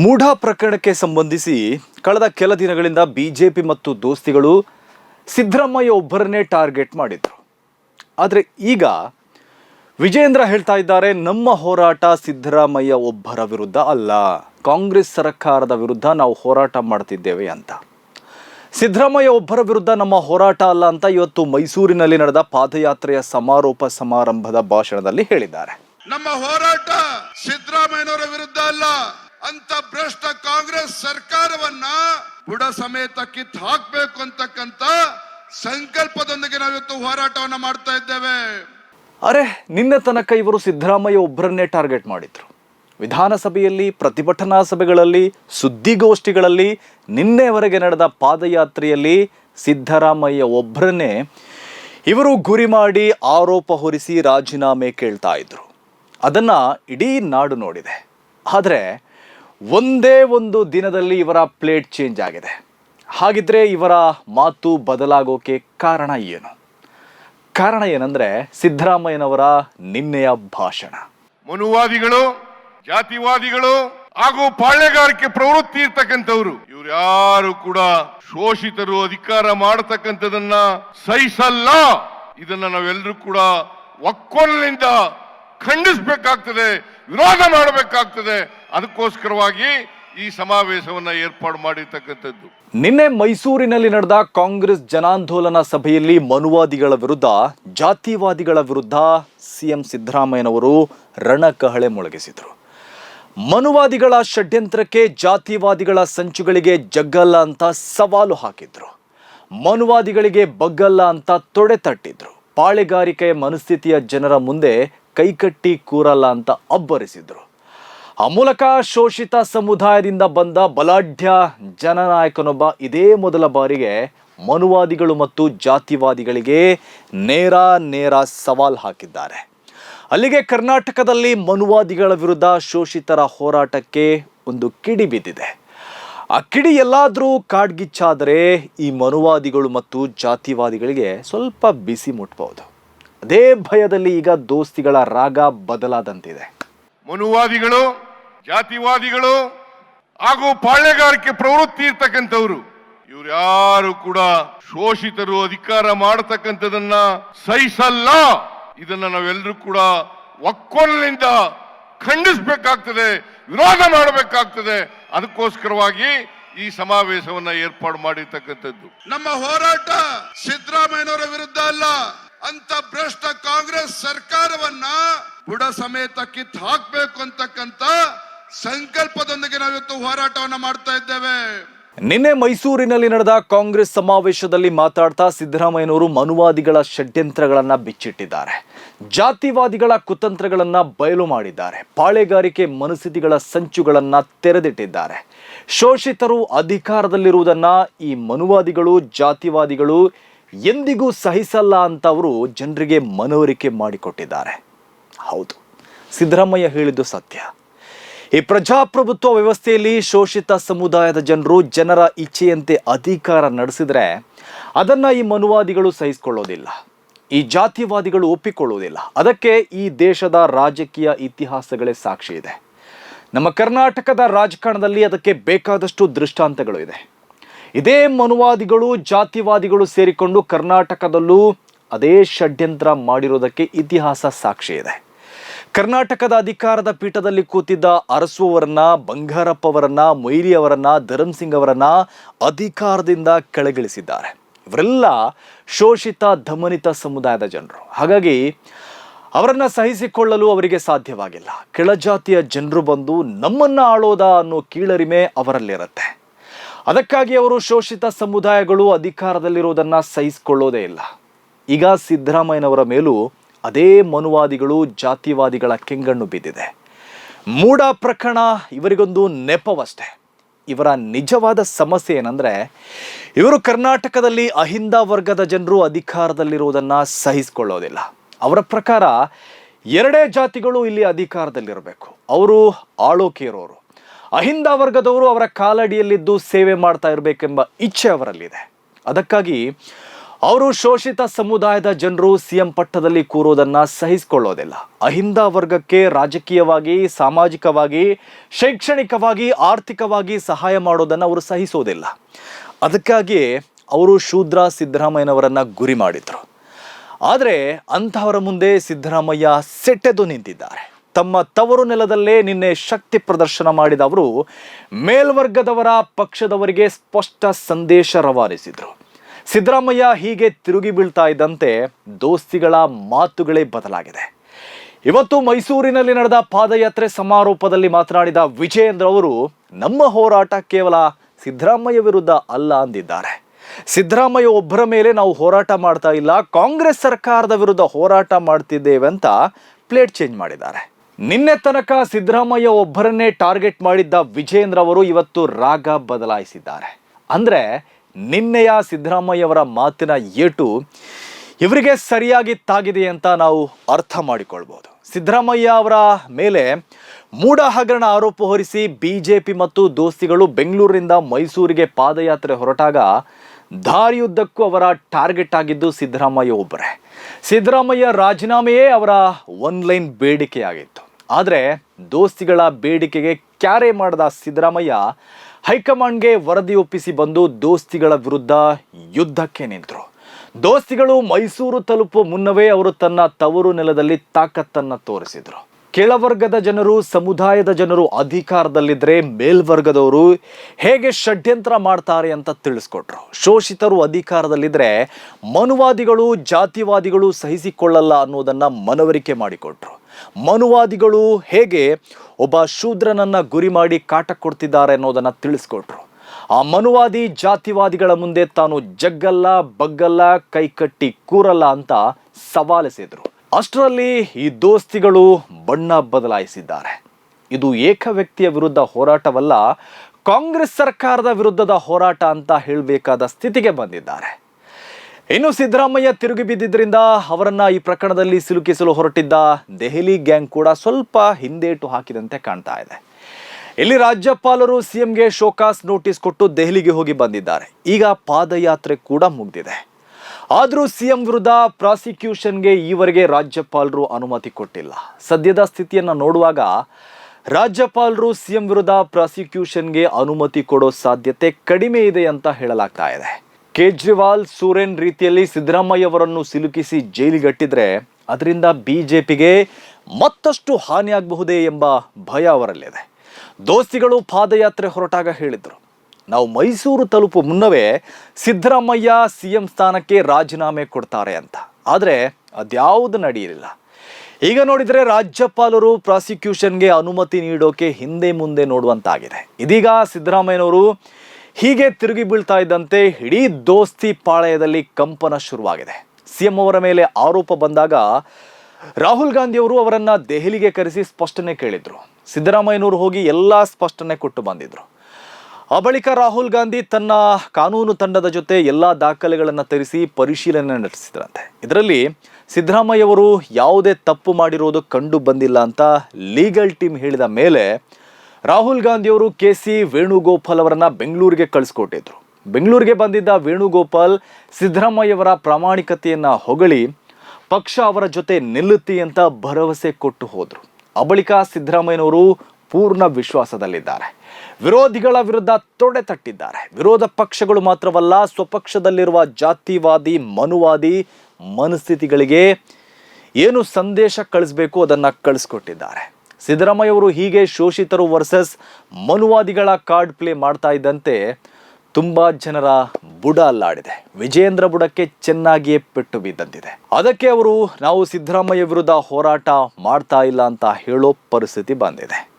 ಮೂಢ ಪ್ರಕರಣಕ್ಕೆ ಸಂಬಂಧಿಸಿ ಕಳೆದ ಕೆಲ ದಿನಗಳಿಂದ ಬಿ ಜೆ ಪಿ ಮತ್ತು ದೋಸ್ತಿಗಳು ಸಿದ್ದರಾಮಯ್ಯ ಒಬ್ಬರನ್ನೇ ಟಾರ್ಗೆಟ್ ಮಾಡಿದರು. ಆದರೆ ಈಗ ವಿಜೇಂದ್ರ ಹೇಳ್ತಾ ಇದ್ದಾರೆ, ನಮ್ಮ ಹೋರಾಟ ಸಿದ್ದರಾಮಯ್ಯ ಒಬ್ಬರ ವಿರುದ್ಧ ಅಲ್ಲ, ಕಾಂಗ್ರೆಸ್ ಸರ್ಕಾರದ ವಿರುದ್ಧ ನಾವು ಹೋರಾಟ ಮಾಡ್ತಿದ್ದೇವೆ ಅಂತ. ಸಿದ್ದರಾಮಯ್ಯ ಒಬ್ಬರ ವಿರುದ್ಧ ನಮ್ಮ ಹೋರಾಟ ಅಲ್ಲ ಅಂತ ಇವತ್ತು ಮೈಸೂರಿನಲ್ಲಿ ನಡೆದ ಪಾದಯಾತ್ರೆಯ ಸಮಾರೋಪ ಸಮಾರಂಭದ ಭಾಷಣದಲ್ಲಿ ಹೇಳಿದ್ದಾರೆ. ನಮ್ಮ ಹೋರಾಟ ಸಿದ್ದರಾಮಯ್ಯನವರ ವಿರುದ್ಧ ಅಲ್ಲ ಅಂತ ಭ್ರಷ್ಟ ಕಾಂಗ್ರೆಸ್ ಸರ್ಕಾರವನ್ನ ಬುಡ ಸಮೇತ ಕಿತ್ ಹಾಕ್ಬೇಕು ಅಂತಕ್ಕಂತ ಸಂಕಲ್ಪದೊಂದಿಗೆ ನಾವಿವತ್ತು ಹೋರಾಟವನ್ನ ಮಾಡ್ತಾ ಇದ್ದೇವೆ. ಅರೆ, ನಿನ್ನೆ ತನಕ ಇವರು ಸಿದ್ದರಾಮಯ್ಯ ಒಬ್ಬರನ್ನೇ ಟಾರ್ಗೆಟ್ ಮಾಡಿದ್ರು. ವಿಧಾನಸಭೆಯಲ್ಲಿ, ಪ್ರತಿಭಟನಾ ಸಭೆಗಳಲ್ಲಿ, ಸುದ್ದಿಗೋಷ್ಠಿಗಳಲ್ಲಿ, ನಿನ್ನೆವರೆಗೆ ನಡೆದ ಪಾದಯಾತ್ರೆಯಲ್ಲಿ ಸಿದ್ದರಾಮಯ್ಯ ಒಬ್ಬರನ್ನೇ ಇವರು ಗುರಿ ಮಾಡಿ ಆರೋಪ ಹೊರಿಸಿ ರಾಜೀನಾಮೆ ಕೇಳ್ತಾ ಇದ್ರು. ಅದನ್ನ ಇಡೀ ನಾಡು ನೋಡಿದೆ. ಆದರೆ ಒಂದೇ ಒಂದು ದಿನದಲ್ಲಿ ಇವರ ಪ್ಲೇಟ್ ಚೇಂಜ್ ಆಗಿದೆ. ಹಾಗಿದ್ರೆ ಇವರ ಮಾತು ಬದಲಾಗೋಕೆ ಕಾರಣ ಏನು? ಕಾರಣ ಏನಂದ್ರೆ ಸಿದ್ದರಾಮಯ್ಯನವರ ನಿನ್ನೆಯ ಭಾಷಣ. ಮನುವಾದಿಗಳು, ಜಾತಿವಾದಿಗಳು ಹಾಗೂ ಪಾಳ್ಯಗಾರಿಕೆ ಪ್ರವೃತ್ತಿ ಇರ್ತಕ್ಕಂಥವ್ರು, ಇವ್ರು ಯಾರು ಕೂಡ ಶೋಷಿತರು, ಅಧಿಕಾರ ಮಾಡತಕ್ಕಂಥದನ್ನ ಸಹಿಸಲ್ಲ. ಇದನ್ನ ನಾವೆಲ್ಲರೂ ಕೂಡ ಒಕ್ಕೊಲಿನಿಂದ ಖಂಡಿಸಬೇಕಾಗ್ತದೆ, ವಿರೋಧ ಮಾಡಬೇಕಾಗ್ತದೆ. ಅದಕ್ಕೋಸ್ಕರವಾಗಿ ಈ ಸಮಾವೇಶವನ್ನ ಏರ್ಪಾಡು ಮಾಡಿರ್ತಕ್ಕಂಥದ್ದು. ನಿನ್ನೆ ಮೈಸೂರಿನಲ್ಲಿ ನಡೆದ ಕಾಂಗ್ರೆಸ್ ಜನಾಂದೋಲನ ಸಭೆಯಲ್ಲಿ ಮನುವಾದಿಗಳ ವಿರುದ್ಧ, ಜಾತಿವಾದಿಗಳ ವಿರುದ್ಧ ಸಿಎಂ ಸಿದ್ದರಾಮಯ್ಯನವರು ರಣಕಹಳೆ ಮೊಳಗಿಸಿದರು. ಮನುವಾದಿಗಳ ಷಡ್ಯಂತ್ರಕ್ಕೆ ಜಾತಿವಾದಿಗಳ ಸಂಚುಗಳಿಗೆ ಜಗ್ಗಲ್ಲ ಅಂತ ಸವಾಲು ಹಾಕಿದ್ರು. ಮನುವಾದಿಗಳಿಗೆ ಬಗ್ಗಲ್ಲ ಅಂತ ತೊಡೆ ತಟ್ಟಿದ್ರು. ಪಾಳೆಗಾರಿಕೆಯ ಮನಸ್ಥಿತಿಯ ಜನರ ಮುಂದೆ ಕೈಕಟ್ಟಿ ಕೂರಲ್ಲ ಅಂತ ಅಬ್ಬರಿಸಿದ್ರು. ಆ ಮೂಲಕ ಶೋಷಿತ ಸಮುದಾಯದಿಂದ ಬಂದ ಬಲಾಢ್ಯ ಜನನಾಯಕನೊಬ್ಬ ಇದೇ ಮೊದಲ ಬಾರಿಗೆ ಮನುವಾದಿಗಳು ಮತ್ತು ಜಾತಿವಾದಿಗಳಿಗೆ ನೇರ ನೇರ ಸವಾಲ್ ಹಾಕಿದ್ದಾರೆ. ಅಲ್ಲಿಗೆ ಕರ್ನಾಟಕದಲ್ಲಿ ಮನುವಾದಿಗಳ ವಿರುದ್ಧ ಶೋಷಿತರ ಹೋರಾಟಕ್ಕೆ ಒಂದು ಕಿಡಿ ಬಿದ್ದಿದೆ. ಆ ಕಿಡಿ ಎಲ್ಲಾದರೂ ಕಾಡ್ಗಿಚ್ಚಾದರೆ ಈ ಮನುವಾದಿಗಳು ಮತ್ತು ಜಾತಿವಾದಿಗಳಿಗೆ ಸ್ವಲ್ಪ ಬಿಸಿ ಮುಟ್ಬಹುದು. ಅದೇ ಭಯದಲ್ಲಿ ಈಗ ದೋಸ್ತಿಗಳ ರಾಗ ಬದಲಾದಂತಿದೆ. ಮನುವಾದಿಗಳು ಜಾತಿವಾದಿಗಳು ಹಾಗೂ ಪಾಳ್ಯಗಾರಿಕೆ ಪ್ರವೃತ್ತಿ ಇರ್ತಕ್ಕಂಥವ್ರು ಇವ್ರು ಯಾರು ಕೂಡ ಶೋಷಿತರು ಅಧಿಕಾರ ಮಾಡತಕ್ಕಂಥದನ್ನ ಸಹಿಸಲ್ಲ. ಇದನ್ನ ನಾವೆಲ್ಲರೂ ಕೂಡ ಒಕ್ಕೊಲಿನಿಂದ ಖಂಡಿಸಬೇಕಾಗ್ತದೆ ವಿರೋಧ ಮಾಡಬೇಕಾಗ್ತದೆ. ಅದಕ್ಕೋಸ್ಕರವಾಗಿ ಈ ಸಮಾವೇಶವನ್ನ ಏರ್ಪಾಡು ಮಾಡಿರ್ತಕ್ಕಂಥದ್ದು. ನಮ್ಮ ಹೋರಾಟ ಸಿದ್ದರಾಮಯ್ಯನವರ ವಿರುದ್ಧ ಅಲ್ಲ. ಅಂತ ಭ್ರಷ್ಟ ಕಾಂಗ್ರೆಸ್ ಸರ್ಕಾರವನ್ನ ಬುಡ ಸಮೇತ ಕಿತ್ ಹಾಕ್ಬೇಕು ಅಂತಕ್ಕಂತ ಸಂಕಲ್ಪದೊಂದಿಗೆ ನಾವಿವತ್ತು ಹೋರಾಟವನ್ನ ಮಾಡ್ತಾ ಇದ್ದೇವೆ. ನಿನ್ನೆ ಮೈಸೂರಿನಲ್ಲಿ ನಡೆದ ಕಾಂಗ್ರೆಸ್ ಸಮಾವೇಶದಲ್ಲಿ ಮಾತಾಡ್ತಾ ಸಿದ್ದರಾಮಯ್ಯನವರು ಮನುವಾದಿಗಳ ಷಡ್ಯಂತ್ರಗಳನ್ನ ಬಿಚ್ಚಿಟ್ಟಿದ್ದಾರೆ. ಜಾತಿವಾದಿಗಳ ಕುತಂತ್ರಗಳನ್ನ ಬಯಲು ಮಾಡಿದ್ದಾರೆ. ಪಾಳೆಗಾರಿಕೆ ಮನಸ್ಥಿತಿಗಳ ಸಂಚುಗಳನ್ನ ತೆರೆದಿಟ್ಟಿದ್ದಾರೆ. ಶೋಷಿತರು ಅಧಿಕಾರದಲ್ಲಿರುವುದನ್ನ ಈ ಮನುವಾದಿಗಳು, ಜಾತಿವಾದಿಗಳು ಎಂದಿಗೂ ಸಹಿಸಲ್ಲ ಅಂತ ಅವರು ಜನರಿಗೆ ಮನವರಿಕೆ ಮಾಡಿಕೊಟ್ಟಿದ್ದಾರೆ. ಹೌದು, ಸಿದ್ದರಾಮಯ್ಯ ಹೇಳಿದ್ದು ಸತ್ಯ. ಈ ಪ್ರಜಾಪ್ರಭುತ್ವ ವ್ಯವಸ್ಥೆಯಲ್ಲಿ ಶೋಷಿತ ಸಮುದಾಯದ ಜನರು ಜನರ ಇಚ್ಛೆಯಂತೆ ಅಧಿಕಾರ ನಡೆಸಿದರೆ ಅದನ್ನು ಈ ಮನುವಾದಿಗಳು ಸಹಿಸಿಕೊಳ್ಳೋದಿಲ್ಲ, ಈ ಜಾತಿವಾದಿಗಳು ಒಪ್ಪಿಕೊಳ್ಳುವುದಿಲ್ಲ ಅದಕ್ಕೆ ಈ ದೇಶದ ರಾಜಕೀಯ ಇತಿಹಾಸಗಳೇ ಸಾಕ್ಷಿ ಇದೆ. ನಮ್ಮ ಕರ್ನಾಟಕದ ರಾಜಕಾರಣದಲ್ಲಿ ಅದಕ್ಕೆ ಬೇಕಾದಷ್ಟು ದೃಷ್ಟಾಂತಗಳು ಇದೆ. ಇದೇ ಮನುವಾದಿಗಳು, ಜಾತಿವಾದಿಗಳು ಸೇರಿಕೊಂಡು ಕರ್ನಾಟಕದಲ್ಲೂ ಅದೇ ಷಡ್ಯಂತ್ರ ಮಾಡಿರೋದಕ್ಕೆ ಇತಿಹಾಸ ಸಾಕ್ಷಿ ಇದೆ. ಕರ್ನಾಟಕದ ಅಧಿಕಾರದ ಪೀಠದಲ್ಲಿ ಕೂತಿದ್ದ ಅರಸುವವರನ್ನ ಬಂಗಾರಪ್ಪವರನ್ನ ಮೊಯ್ಲಿ ಅವರನ್ನ ಧರಮ್ ಸಿಂಗ್ ಅವರನ್ನ ಅಧಿಕಾರದಿಂದ ಕೆಳಗಿಳಿಸಿದ್ದಾರೆ. ಇವರೆಲ್ಲ ಶೋಷಿತ, ದಮನಿತ ಸಮುದಾಯದ ಜನರು. ಹಾಗಾಗಿ ಅವರನ್ನು ಸಹಿಸಿಕೊಳ್ಳಲು ಅವರಿಗೆ ಸಾಧ್ಯವಾಗಿಲ್ಲ. ಕೆಳಜಾತಿಯ ಜನರು ಬಂದು ನಮ್ಮನ್ನ ಆಳೋದ ಅನ್ನೋ ಕೀಳರಿಮೆ ಅವರಲ್ಲಿರುತ್ತೆ. ಅದಕ್ಕಾಗಿ ಅವರು ಶೋಷಿತ ಸಮುದಾಯಗಳು ಅಧಿಕಾರದಲ್ಲಿರುವುದನ್ನು ಸಹಿಸಿಕೊಳ್ಳೋದೇ ಇಲ್ಲ. ಈಗ ಸಿದ್ದರಾಮಯ್ಯನವರ ಮೇಲೂ ಅದೇ ಮನುವಾದಿಗಳು ಜಾತಿವಾದಿಗಳ ಕೆಂಗಣ್ಣು ಬಿದ್ದಿದೆ. ಮೂಡ ಪ್ರಕರಣ ಇವರಿಗೊಂದು ನೆಪವಷ್ಟೇ. ಇವರ ನಿಜವಾದ ಸಮಸ್ಯೆ ಏನಂದರೆ, ಇವರು ಕರ್ನಾಟಕದಲ್ಲಿ ಅಹಿಂದ ವರ್ಗದ ಜನರು ಅಧಿಕಾರದಲ್ಲಿರುವುದನ್ನು ಸಹಿಸಿಕೊಳ್ಳೋದಿಲ್ಲ. ಅವರ ಪ್ರಕಾರ ಎರಡೇ ಜಾತಿಗಳು ಇಲ್ಲಿ ಅಧಿಕಾರದಲ್ಲಿರಬೇಕು. ಅವರು ಆಳೋಕೆ ಇರೋರು. ಅಹಿಂದ ವರ್ಗದವರು ಅವರ ಕಾಲಡಿಯಲ್ಲಿದ್ದು ಸೇವೆ ಮಾಡ್ತಾ ಇರಬೇಕೆಂಬ ಇಚ್ಛೆ ಅವರಲ್ಲಿದೆ. ಅದಕ್ಕಾಗಿ ಅವರು ಶೋಷಿತ ಸಮುದಾಯದ ಜನರು ಸಿಎಂ ಪಟ್ಟದಲ್ಲಿ ಕೂರೋದನ್ನ ಸಹಿಸಿಕೊಳ್ಳೋದಿಲ್ಲ. ಅಹಿಂದ ವರ್ಗಕ್ಕೆ ರಾಜಕೀಯವಾಗಿ, ಸಾಮಾಜಿಕವಾಗಿ, ಶೈಕ್ಷಣಿಕವಾಗಿ, ಆರ್ಥಿಕವಾಗಿ ಸಹಾಯ ಮಾಡೋದನ್ನು ಅವರು ಸಹಿಸೋದಿಲ್ಲ. ಅದಕ್ಕಾಗಿ ಅವರು ಶೂದ್ರ ಸಿದ್ದರಾಮಯ್ಯನವರನ್ನು ಗುರಿ ಮಾಡಿದರು. ಆದರೆ ಅಂಥವರ ಮುಂದೆ ಸಿದ್ದರಾಮಯ್ಯ ಸೆಟ್ಟೆದು ನಿಂತಿದ್ದಾರೆ. ತಮ್ಮ ತವರು ನೆಲದಲ್ಲೇ ನಿನ್ನೆ ಶಕ್ತಿ ಪ್ರದರ್ಶನ ಮಾಡಿದ ಅವರು, ಮೇಲ್ವರ್ಗದವರ ಪಕ್ಷದವರಿಗೆ ಸ್ಪಷ್ಟ ಸಂದೇಶ ರವಾನಿಸಿದರು. ಸಿದ್ದರಾಮಯ್ಯ ಹೀಗೆ ತಿರುಗಿ ಬೀಳ್ತಾ ಇದ್ದಂತೆ ದೋಸ್ತಿಗಳ ಮಾತುಗಳೇ ಬದಲಾಗಿದೆ. ಇವತ್ತು ಮೈಸೂರಿನಲ್ಲಿ ನಡೆದ ಪಾದಯಾತ್ರೆ ಸಮಾರೋಪದಲ್ಲಿ ಮಾತನಾಡಿದ ವಿಜಯೇಂದ್ರ ಅವರು, ನಮ್ಮ ಹೋರಾಟ ಕೇವಲ ಸಿದ್ದರಾಮಯ್ಯ ವಿರುದ್ಧ ಅಲ್ಲ ಅಂದಿದ್ದಾರೆ. ಸಿದ್ದರಾಮಯ್ಯ ಒಬ್ಬರ ಮೇಲೆ ನಾವು ಹೋರಾಟ ಮಾಡ್ತಾ ಇಲ್ಲ, ಕಾಂಗ್ರೆಸ್ ಸರ್ಕಾರದ ವಿರುದ್ಧ ಹೋರಾಟ ಮಾಡ್ತಿದ್ದೇವೆ ಅಂತ ಪ್ಲೇಟ್ ಚೇಂಜ್ ಮಾಡಿದ್ದಾರೆ. ನಿನ್ನೆ ತನಕ ಸಿದ್ದರಾಮಯ್ಯ ಒಬ್ಬರನ್ನೇ ಟಾರ್ಗೆಟ್ ಮಾಡಿದ್ದ ವಿಜೇಂದ್ರ ಅವರು ಇವತ್ತು ರಾಗ ಬದಲಾಯಿಸಿದ್ದಾರೆ. ಅಂದ್ರೆ ನಿನ್ನೆಯ ಸಿದ್ದರಾಮಯ್ಯವರ ಮಾತಿನ ಏಟು ಇವರಿಗೆ ಸರಿಯಾಗಿ ತಾಗಿದೆ ಅಂತ ನಾವು ಅರ್ಥ ಮಾಡಿಕೊಳ್ಬೋದು. ಸಿದ್ದರಾಮಯ್ಯ ಅವರ ಮೇಲೆ ಮೂಢ ಹಗರಣ ಆರೋಪ ಹೊರಿಸಿ ಬಿಜೆಪಿ ಮತ್ತು ದೋಸ್ತಿಗಳು ಬೆಂಗಳೂರಿನಿಂದ ಮೈಸೂರಿಗೆ ಪಾದಯಾತ್ರೆ ಹೊರಟಾಗ ದಾರಿಯುದ್ದಕ್ಕೂ ಅವರ ಟಾರ್ಗೆಟ್ ಆಗಿದ್ದು ಸಿದ್ದರಾಮಯ್ಯ ಒಬ್ಬರೇ. ಸಿದ್ದರಾಮಯ್ಯ ರಾಜೀನಾಮೆಯೇ ಅವರ ಒನ್ಲೈನ್ ಬೇಡಿಕೆಯಾಗಿತ್ತು. ಆದರೆ ದೋಸ್ತಿಗಳ ಬೇಡಿಕೆಗೆ ಕ್ಯಾರೆ ಮಾಡದ ಸಿದ್ದರಾಮಯ್ಯ ಹೈಕಮಾಂಡ್ಗೆ ವರದಿ ಒಪ್ಪಿಸಿ ಬಂದು ದೋಸ್ತಿಗಳ ವಿರುದ್ಧ ಯುದ್ಧಕ್ಕೆ ನಿಂತರು. ದೋಸ್ತಿಗಳು ಮೈಸೂರು ತಲುಪುವ ಮುನ್ನವೇ ಅವರು ತನ್ನ ತವರು ನೆಲದಲ್ಲಿ ತಾಕತ್ತನ್ನು ತೋರಿಸಿದ್ರು. ಕೆಳವರ್ಗದ ಜನರು, ಸಮುದಾಯದ ಜನರು ಅಧಿಕಾರದಲ್ಲಿದ್ದರೆ ಮೇಲ್ವರ್ಗದವರು ಹೇಗೆ ಷಡ್ಯಂತ್ರ ಮಾಡ್ತಾರೆ ಅಂತ ತಿಳಿಸ್ಕೊಟ್ರು. ಶೋಷಿತರು ಅಧಿಕಾರದಲ್ಲಿದ್ದರೆ ಮನುವಾದಿಗಳು, ಜಾತಿವಾದಿಗಳು ಸಹಿಸಿಕೊಳ್ಳಲ್ಲ ಅನ್ನೋದನ್ನು ಮನವರಿಕೆ ಮಾಡಿಕೊಟ್ರು. ಮನುವಾದಿಗಳು ಹೇಗೆ ಒಬ್ಬ ಶೂದ್ರನನ್ನ ಗುರಿ ಮಾಡಿ ಕಾಟ ಕೊಡ್ತಿದ್ದಾರೆ ಅನ್ನೋದನ್ನ ತಿಳಿಸ್ಕೊಟ್ರು. ಆ ಮನುವಾದಿ ಜಾತಿವಾದಿಗಳ ಮುಂದೆ ತಾನು ಜಗ್ಗಲ್ಲ, ಬಗ್ಗಲ್ಲ ಕೈಕಟ್ಟಿ ಕೂರಲ್ಲ ಅಂತ ಸವಾಲಿಸಿದ್ರು. ಅಷ್ಟರಲ್ಲಿ ಈ ದೋಸ್ತಿಗಳು ಬಣ್ಣ ಬದಲಾಯಿಸಿದ್ದಾರೆ. ಇದು ಏಕ ವ್ಯಕ್ತಿಯ ವಿರುದ್ಧ ಹೋರಾಟವಲ್ಲ, ಕಾಂಗ್ರೆಸ್ ಸರ್ಕಾರದ ವಿರುದ್ಧದ ಹೋರಾಟ ಅಂತ ಹೇಳಬೇಕಾದ ಸ್ಥಿತಿಗೆ ಬಂದಿದ್ದಾರೆ. ಇನ್ನು ಸಿದ್ದರಾಮಯ್ಯ ತಿರುಗಿ ಬಿದ್ದಿದ್ದರಿಂದ ಅವರನ್ನ ಈ ಪ್ರಕರಣದಲ್ಲಿ ಸಿಲುಕಿಸಲು ಹೊರಟಿದ್ದ ದೆಹಲಿ ಗ್ಯಾಂಗ್ ಕೂಡ ಸ್ವಲ್ಪ ಹಿಂದೇಟು ಹಾಕಿದಂತೆ ಕಾಣ್ತಾ ಇದೆ. ಇಲ್ಲಿ ರಾಜ್ಯಪಾಲರು ಸಿಎಂಗೆ ಶೋಕಾಸ್ ನೋಟಿಸ್ ಕೊಟ್ಟು ದೆಹಲಿಗೆ ಹೋಗಿ ಬಂದಿದ್ದಾರೆ. ಈಗ ಪಾದಯಾತ್ರೆ ಕೂಡ ಮುಗಿದಿದೆ. ಆದರೂ ಸಿಎಂ ವಿರುದ್ಧ ಪ್ರಾಸಿಕ್ಯೂಷನ್ಗೆ ಈವರೆಗೆ ರಾಜ್ಯಪಾಲರು ಅನುಮತಿ ಕೊಟ್ಟಿಲ್ಲ. ಸದ್ಯದ ಸ್ಥಿತಿಯನ್ನು ನೋಡುವಾಗ ರಾಜ್ಯಪಾಲರು ಸಿಎಂ ವಿರುದ್ಧ ಪ್ರಾಸಿಕ್ಯೂಷನ್ಗೆ ಅನುಮತಿ ಕೊಡೋ ಸಾಧ್ಯತೆ ಕಡಿಮೆ ಇದೆ ಅಂತ ಹೇಳಲಾಗ್ತಾ ಇದೆ. ಕೇಜ್ರಿವಾಲ್ ಸೂರೇನ್ ರೀತಿಯಲ್ಲಿ ಸಿದ್ದರಾಮಯ್ಯ ಅವರನ್ನು ಸಿಲುಕಿಸಿ ಜೈಲಿಗಟ್ಟಿದ್ರೆ ಅದರಿಂದ ಬಿ ಜೆ ಪಿಗೆ ಮತ್ತಷ್ಟು ಹಾನಿಯಾಗಬಹುದೇ ಎಂಬ ಭಯ ಅವರಲ್ಲಿದೆ. ದೋಸ್ತಿಗಳು ಪಾದಯಾತ್ರೆ ಹೊರಟಾಗ ಹೇಳಿದರು. ನಾವು ಮೈಸೂರು ತಲುಪು ಮುನ್ನವೇ ಸಿದ್ದರಾಮಯ್ಯ ಸಿಎಂ ಸ್ಥಾನಕ್ಕೆ ರಾಜೀನಾಮೆ ಕೊಡ್ತಾರೆ ಅಂತ. ಆದರೆ ಅದ್ಯಾವುದು ನಡೆಯಲಿಲ್ಲ. ಈಗ ನೋಡಿದರೆ ರಾಜ್ಯಪಾಲರು ಪ್ರಾಸಿಕ್ಯೂಷನ್ಗೆ ಅನುಮತಿ ನೀಡೋಕೆ ಹಿಂದೆ ಮುಂದೆ ನೋಡುವಂತಾಗಿದೆ. ಇದೀಗ ಸಿದ್ದರಾಮಯ್ಯನವರು ಹೀಗೆ ತಿರುಗಿ ಬೀಳ್ತಾ ಇದ್ದಂತೆ ಇಡೀ ದೋಸ್ತಿ ಪಾಳಯದಲ್ಲಿ ಕಂಪನ ಶುರುವಾಗಿದೆ. ಸಿಎಂ ಅವರ ಮೇಲೆ ಆರೋಪ ಬಂದಾಗ ರಾಹುಲ್ ಗಾಂಧಿ ಅವರು ಅವರನ್ನ ದೆಹಲಿಗೆ ಕರೆಸಿ ಸ್ಪಷ್ಟನೆ ಕೇಳಿದ್ರು. ಸಿದ್ದರಾಮಯ್ಯನವರು ಹೋಗಿ ಎಲ್ಲ ಸ್ಪಷ್ಟನೆ ಕೊಟ್ಟು ಬಂದಿದ್ರು. ಆ ಬಳಿಕ ರಾಹುಲ್ ಗಾಂಧಿ ತನ್ನ ಕಾನೂನು ತಂಡದ ಜೊತೆ ಎಲ್ಲ ದಾಖಲೆಗಳನ್ನು ತರಿಸಿ ಪರಿಶೀಲನೆ ನಡೆಸಿದ್ರಂತೆ. ಇದರಲ್ಲಿ ಸಿದ್ದರಾಮಯ್ಯ ಅವರು ಯಾವುದೇ ತಪ್ಪು ಮಾಡಿರೋದು ಕಂಡು ಬಂದಿಲ್ಲ ಅಂತ ಲೀಗಲ್ ಟೀಮ್ ಹೇಳಿದ ಮೇಲೆ ರಾಹುಲ್ ಗಾಂಧಿ ಅವರು ಕೆ ಸಿ ವೇಣುಗೋಪಾಲ್ ಅವರನ್ನ ಬೆಂಗಳೂರಿಗೆ ಕಳಿಸ್ಕೊಟ್ಟಿದ್ರು. ಬೆಂಗಳೂರಿಗೆ ಬಂದಿದ್ದ ವೇಣುಗೋಪಾಲ್ ಸಿದ್ದರಾಮಯ್ಯವರ ಪ್ರಾಮಾಣಿಕತೆಯನ್ನ ಹೊಗಳಿ ಪಕ್ಷ ಅವರ ಜೊತೆ ನಿಲ್ಲುತ್ತಿ ಅಂತ ಭರವಸೆ ಕೊಟ್ಟು ಹೋದರು. ಆ ಬಳಿಕ ಸಿದ್ದರಾಮಯ್ಯನವರು ಪೂರ್ಣ ವಿಶ್ವಾಸದಲ್ಲಿದ್ದಾರೆ. ವಿರೋಧಿಗಳ ವಿರುದ್ಧ ತೊಡೆ ತಟ್ಟಿದ್ದಾರೆ. ವಿರೋಧ ಪಕ್ಷಗಳು ಮಾತ್ರವಲ್ಲ, ಸ್ವಪಕ್ಷದಲ್ಲಿರುವ ಜಾತಿವಾದಿ, ಮನುವಾದಿ ಮನಸ್ಥಿತಿಗಳಿಗೆ ಏನು ಸಂದೇಶ ಕಳಿಸ್ಬೇಕು ಅದನ್ನು ಕಳಿಸ್ಕೊಟ್ಟಿದ್ದಾರೆ. ಸಿದ್ದರಾಮಯ್ಯ ಅವರು ಹೀಗೆ ಶೋಷಿತರು ವರ್ಸಸ್ ಮನುವಾದಿಗಳ ಕಾರ್ಡ್ ಪ್ಲೇ ಮಾಡ್ತಾ ಇದ್ದಂತೆ ತುಂಬಾ ಜನರ ಬುಡ ಅಲ್ಲಾಡಿದೆ. ವಿಜೇಂದ್ರ ಬುಡಕ್ಕೆ ಚೆನ್ನಾಗಿಯೇ ಪೆಟ್ಟು ಬಿದ್ದಂತಿದೆ. ಅದಕ್ಕೆ ಅವರು ನಾವು ಸಿದ್ದರಾಮಯ್ಯ ವಿರುದ್ಧ ಹೋರಾಟ ಮಾಡ್ತಾ ಇಲ್ಲ ಅಂತ ಹೇಳೋ ಪರಿಸ್ಥಿತಿ ಬಂದಿದೆ.